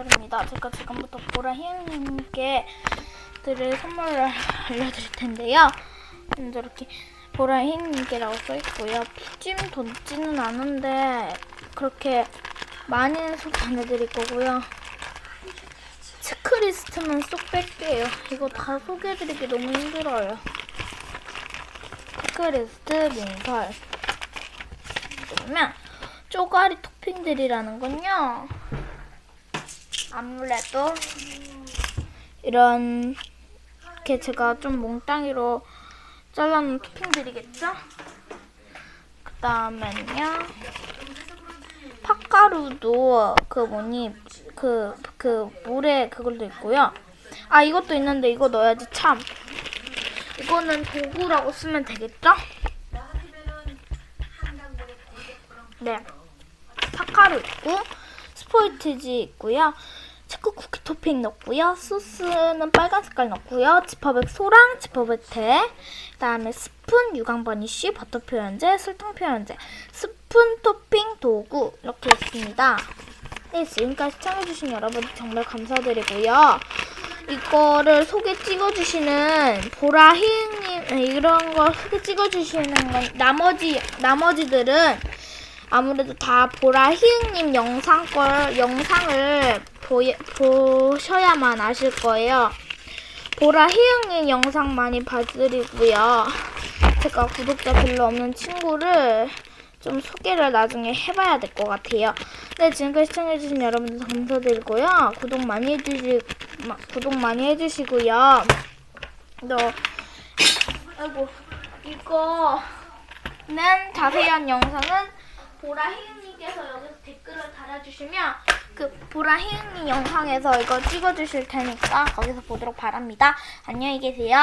썰입니다. 제가 지금부터 보라 희영님께 드릴 선물을 알려드릴 텐데요. 먼저 이렇게 보라 희영님께라고 써있고요. 푸짐 돋지는 않은데 그렇게 많이는 소개 안 해드릴 거고요. 체크리스트만 쏙 뺄게요. 이거 다 소개해드리기 너무 힘들어요. 체크리스트 문설. 그러면 쪼가리 토핑들이라는 건요. 아무래도 이런 이렇게 제가 좀 몽땅이로 잘라놓은 토핑들이겠죠? 그 다음엔요. 팥가루도 그 뭐니 그그 물에 그걸도 있고요. 아 이것도 있는데 이거 넣어야지 참. 이거는 도구라고 쓰면 되겠죠? 네. 팥가루 있고 스포이트지 있고요. 초코 쿠키 토핑 넣고요. 소스는 빨간 색깔 넣고요. 지퍼백 소랑 지퍼백 대. 그다음에 스푼 유광 버니쉬 버터 표현제 설탕 표현제 스푼 토핑 도구 이렇게 있습니다. 네 지금까지 시청해주신 여러분 정말 감사드리고요. 이거를 속에 찍어주시는 보라 희은님 이런 거 속에 찍어주시는 건 나머지 나머지들은 아무래도 다 보라 희응님 영상 걸 영상을 보, 보셔야만 아실 거예요. 보라 희응님 영상 많이 봐드리고요. 제가 구독자 별로 없는 친구를 좀 소개를 나중에 해봐야 될 것 같아요. 네, 지금까지 시청해주신 여러분들 감사드리고요. 구독 많이 해주시, 마- 구독 많이 해주시고요. 너, 아이고, 이거는 자세한 영상은 보라 희은님께서 여기서 댓글을 달아주시면 그 보라 희은님 영상에서 이거 찍어주실 테니까 거기서 보도록 바랍니다. 안녕히 계세요.